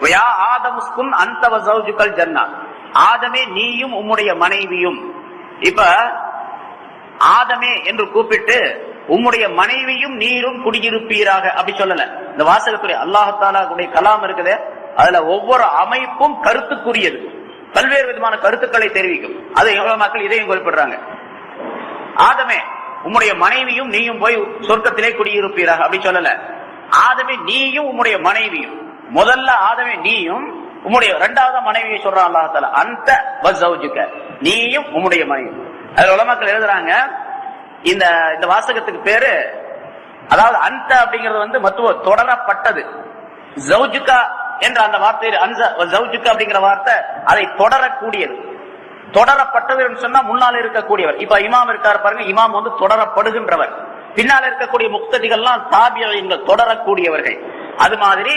யா ஆதமுஸ்கும் சௌஜுக்கல் ஜன்னா. ஆதமே நீயும் உம்முடைய மனைவியும். இப்ப ஆதமே என்று கூப்பிட்டு உம்முடைய மனைவியும் நீரும் குடியிருப்பீராக அப்படி சொல்லல. இந்த வாசகத்துறை அல்லாஹாலாவுடைய கலாம் இருக்குது. அதுல ஒவ்வொரு அமைப்பும் கருத்துக்குரியது. பல்வேறு விதமான கருத்துக்களை தெரிவிக்கும். அது எவ்வளவு மக்கள் இதையும் குறிப்பிடுறாங்க. ஆதமே உம்முடைய மனைவியும் நீயும் போய் சொர்க்கத்திலே குடியிருப்பீராக அப்படி சொல்லல. ஆதமே நீயும் உம்முடைய மனைவியும். முதல்ல ஆதமே நீயும் உம்முடைய இரண்டாவது மனைவியை சொல்றான் அல்லாஹால அந்த வசௌஜுக்க நீயும் உம்முடைய மனைவி. அதுல உலமாக்கள் எழுதுறாங்க இந்த இந்த வாசகத்துக்கு பேரு அதாவது அந்த அப்படிங்கிறது வந்து மத்துவ தொடரப்பட்டது. ஜவுஜுக்கா என்ற அந்த வார்த்தை அந்த ஜவுஜுக்கா அப்படிங்கிற வார்த்தை அதை தொடரக்கூடியது. தொடரப்பட்டது சொன்னா முன்னால் இருக்கக்கூடியவர். இப்ப இமாம் இருக்கார் பாருங்க இமாம் வந்து தொடரப்படுகின்றவர். பின்னால் இருக்கக்கூடிய முக்ததிகள்லாம் தாபியங்கள் தொடரக்கூடியவர்கள். அது மாதிரி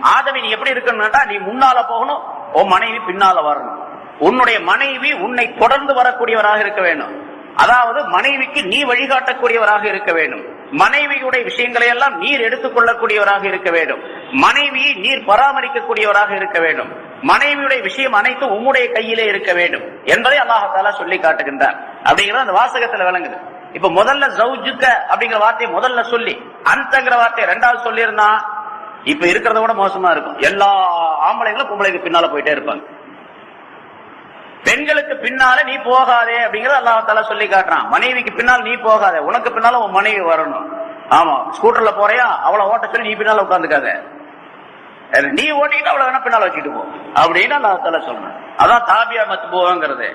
ஆதவி நீ எப்படி இருக்கணும்னா நீ முன்னால போகணும் உன் மனைவி பின்னால வரணும். உன்னுடைய மனைவி உன்னை தொடர்ந்து வரக்கூடியவராக இருக்க வேண்டும். அதாவது மனைவிக்கு நீ வழிகாட்டக்கூடியவராக இருக்க வேண்டும். மனைவியுடைய விஷயங்களை எல்லாம் நீர் எடுத்துக்கொள்ளக்கூடியவராக இருக்க வேண்டும். மனைவியை நீர் பராமரிக்கக்கூடியவராக இருக்க வேண்டும். மனைவியுடைய விஷயம் அனைத்து உம்முடைய கையிலே இருக்க வேண்டும் என்பதை அல்லாஹால சொல்லி காட்டுகின்றார். அப்படிங்கிறது அந்த வாசகத்துல விளங்குது. இப்ப முதல்ல ஜவுஜுக்க அப்படிங்கிற வார்த்தையை முதல்ல சொல்லி அந்தங்கிற வார்த்தையை ரெண்டாவது சொல்லியிருந்தா இப்ப இருக்கிறத விட மோசமா இருக்கும். எல்லா ஆம்பளைங்களும் பொம்பளைக்கு பின்னால போயிட்டே இருப்பாங்க. பெண்களுக்கு பின்னால நீ போகாதே அப்படிங்கறத அல்லாஹால சொல்லி காட்டுறான். மனைவிக்கு பின்னால் நீ போகாதே. உனக்கு பின்னால உன் மனைவி வரணும். ஆமா ஸ்கூட்டர்ல போறியா? அவளை ஓட்ட சொல்லி நீ பின்னால உட்காந்துக்காத நீ ஓட்டிக்கிட்டு அவளை வேணா பின்னால வச்சுட்டு போ. அப்படின்னு அல்லாஹால சொல்றேன். அதான் தாபியா மத்து போவாங்கிறது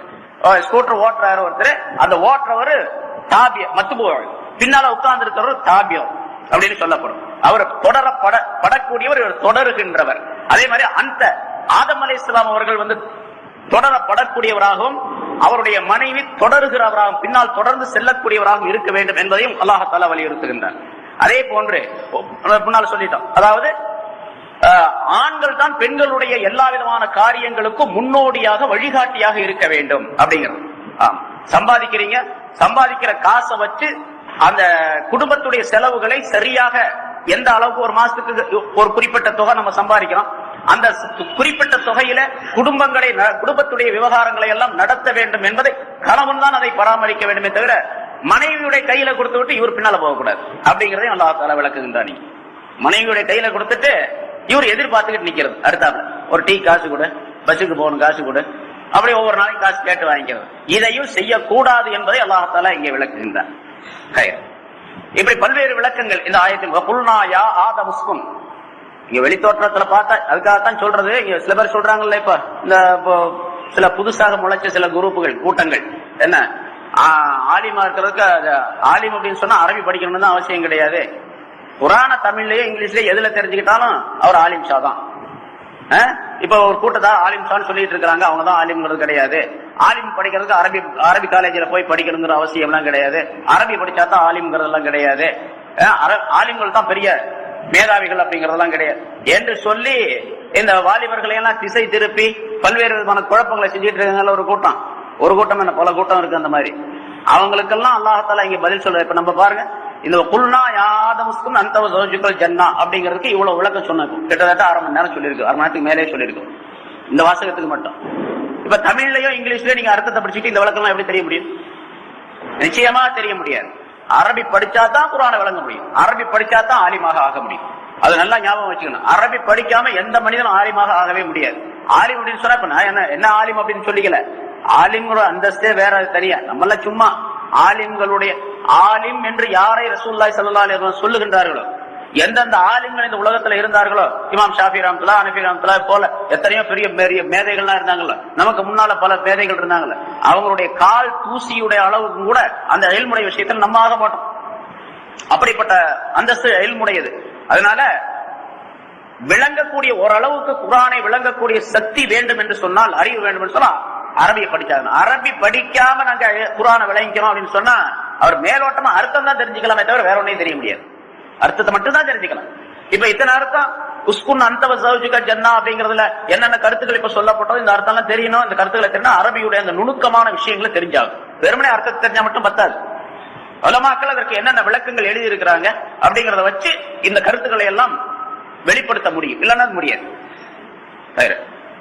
ஸ்கூட்டர் ஓட்டுறாரு ஒருத்தர். அந்த ஓட்டுறவர் தாபியம் மத்து போவாங்க பின்னால உட்கார்ந்து இருக்கிறவர் தாபியம் அப்படின்னு சொல்லப்படும். அவர் தொடர பட படக்கூடியவர் இவர் தொடருகின்றவர். அதே மாதிரி அந்த ஆதம் அலி இஸ்லாம் அவர்கள் வந்து தொடரப்படக்கூடியவராகவும் அவருடைய மனைவி தொடருகிறவராகவும் பின்னால் தொடர்ந்து செல்லக்கூடியவராகவும் இருக்க வேண்டும் என்பதையும் அல்லாஹால வலியுறுத்துகின்றார். அதே போன்று முன்னால் சொல்லிட்டோம். அதாவது ஆண்கள் தான் பெண்களுடைய எல்லா விதமான காரியங்களுக்கும் முன்னோடியாக வழிகாட்டியாக இருக்க வேண்டும் அப்படிங்கிறது. ஆம். சம்பாதிக்கிறீங்க சம்பாதிக்கிற காசை வச்சு அந்த குடும்பத்துடைய செலவுகளை சரியாக எந்த அளவுக்கு ஒரு மாசத்துக்கு ஒரு குறிப்பிட்ட தொகை நம்ம சம்பாதிக்கிறோம் அந்த குறிப்பிட்ட தொகையில குடும்பங்களை ந- குடும்பத்துடைய விவகாரங்களை எல்லாம் நடத்த வேண்டும் என்பதை கணவன் தான் அதை பராமரிக்க வேண்டுமே தவிர மனைவியுடைய கையில கொடுத்து விட்டு இவர் பின்னால போகக்கூடாது. அப்படிங்கறதையும் நல்லா தர விளக்குகின்றான் மனைவியுடைய கையில கொடுத்துட்டு இவர் எதிர்பார்த்துக்கிட்டு நிக்கிறது. அடுத்தாப்புல ஒரு டீ காசு கொடு பஸ்ஸுக்கு போகணும் காசு கொடு. அப்படி ஒவ்வொரு நாளைக்கும் காசு கேட்டு வாங்கிக்கிறது. இதையும் செய்யக்கூடாது என்பதை அல்லாஹால இங்கே விளக்குகின்றார் இப்படி பல்வேறு விளக்கங்கள் இந்த ஆயத்தில் வகுல்னா ஆத ஆதமுஸ்கும் இங்க வெளித்தோற்றத்துல பார்த்தா அதுக்காகத்தான் சொல்றது. இங்க சில பேர் சொல்றாங்கல்ல இப்ப இந்த இப்போ சில புதுசாக முளைச்ச சில குரூப்புகள் கூட்டங்கள். என்ன? ஆலிமா இருக்கிறதுக்கு அது ஆலிம் அப்படின்னு சொன்னா அரபி படிக்கணும்னு தான் அவசியம் கிடையாது. புராண தமிழ்லயே இங்கிலீஷ்லயே எதுல தெரிஞ்சுக்கிட்டாலும் அவர் ஆலிம் ஷா தான். இப்ப ஒரு கூட்டத்தா ஆலிம் ஷான்னு சொல்லிட்டு இருக்கிறாங்க. அவங்க தான் ஆலிம்ங்கிறது கிடையாது. ஆலிம் படிக்கிறதுக்கு அரபி அரபி காலேஜில் போய் படிக்கணுங்கிற அவசியம்லாம் கிடையாது. அரபி படித்தா தான் ஆலிம்ங்கிறதெல்லாம் கிடையாது. அர- ஆலிம்கள் தான் பெரிய மேதாவிகள் அப்படிங்கறதெல்லாம் கிடையாது. என்று சொல்லி இந்த வாலிபர்களை எல்லாம் திசை திருப்பி பல்வேறு விதமான குழப்பங்களை செஞ்சுட்டு இருக்காங்கல்ல ஒரு கூட்டம். ஒரு கூட்டம் என்ன? பல கூட்டம் இருக்கு அந்த மாதிரி. அவங்களுக்கெல்லாம் அல்லாஹால இங்க பதில் சொல்ல இப்ப நம்ம பாருங்க. இந்த குல்னா யாதமுஸ்கும் அந்த சோஜுக்கள் ஜன்னா அப்படிங்கிறதுக்கு இவ்வளவு விளக்கம் சொன்னாங்க. கிட்டத்தட்ட அரை மணி நேரம் சொல்லியிருக்கு. அரை மணி நேரத்துக்கு மேலே சொல்லியிருக்கும் இந்த வாசகத்துக்கு மட்டும். இப்ப தமிழ்லயோ இங்கிலீஷ்லயோ நீங்க அர்த்தத்தை படிச்சுட்டு இந்த விளக்கம் எப்படி தெரிய முடியும்? நிச்சயமா தெரிய முடியாது. அரபி படிச்சா தான் குரான விளங்க முடியும். அரபி படிச்சா தான் ஆலிமாக ஆக முடியும். அது நல்லா ஞாபகம் வச்சுக்கணும். அரபி படிக்காம எந்த மனிதனும் ஆலிமாக ஆகவே முடியாது. ஆலிம் அப்படின்னு சொன்னா இப்ப நான் என்ன என்ன ஆலிம் அப்படின்னு சொல்லிக்கல? ஆலிம்கிற அந்தஸ்தே வேற தெரியா தனியா. நம்மள சும்மா ஆலிம்களுடைய ஆலிம் என்று யாரை ரசூல்லாய் ஸல்லல்லாஹு சொல்லுகின்றார்களோ எந்தெந்த ஆளுங்கள் இந்த உலகத்துல இருந்தார்களோ இமாம் ஷாஃபி ரஹ்மத்துல்லா அனஃபி ரஹ்மத்துல்லா போல எத்தனையோ பெரிய பெரிய மேதைகள்லாம் இருந்தாங்கல்ல. நமக்கு முன்னால பல மேதைகள் இருந்தாங்கல்ல. அவங்களுடைய கால் தூசியுடைய அளவுக்கு கூட அந்த அயல்முறை விஷயத்தில் நம்ம ஆக மாட்டோம். அப்படிப்பட்ட அந்தஸ்து அயல்முடையது அதனால விளங்கக்கூடிய ஓரளவுக்கு குரானை விளங்கக்கூடிய சக்தி வேண்டும் என்று சொன்னால் அறிவு வேண்டும் என்று சொன்னா அரபியை படிச்சாங்க அரபி படிக்காம நாங்க குரானை விளங்கிக்கிறோம் அப்படின்னு சொன்னா அவர் மேலோட்டமா அர்த்தம் தான் தெரிஞ்சுக்கலாமே தவிர வேற ஒன்றையும் தெரிய முடியாது. அர்த்தத்தை மட்டும் தான் தெரிஞ்சுக்கலாம் இப்ப இத்தனை அர்த்தம் உஸ்குன் அந்தவ சௌஜிகா ஜன்னா அப்படிங்கறதுல என்னென்ன கருத்துக்கள் இப்ப சொல்லப்பட்டதோ இந்த அர்த்தம் எல்லாம் தெரியணும். இந்த கருத்துக்களை தெரியணும் அரபியுடைய அந்த நுணுக்கமான விஷயங்களை தெரிஞ்சாகும் வெறுமனே அர்த்தத்தை தெரிஞ்சா மட்டும் பத்தாது. உலமாக்கள் அதற்கு என்னென்ன விளக்கங்கள் எழுதி இருக்கிறாங்க அப்படிங்கறத வச்சு இந்த கருத்துக்களை எல்லாம் வெளிப்படுத்த முடியும். இல்லைன்னா முடியாது.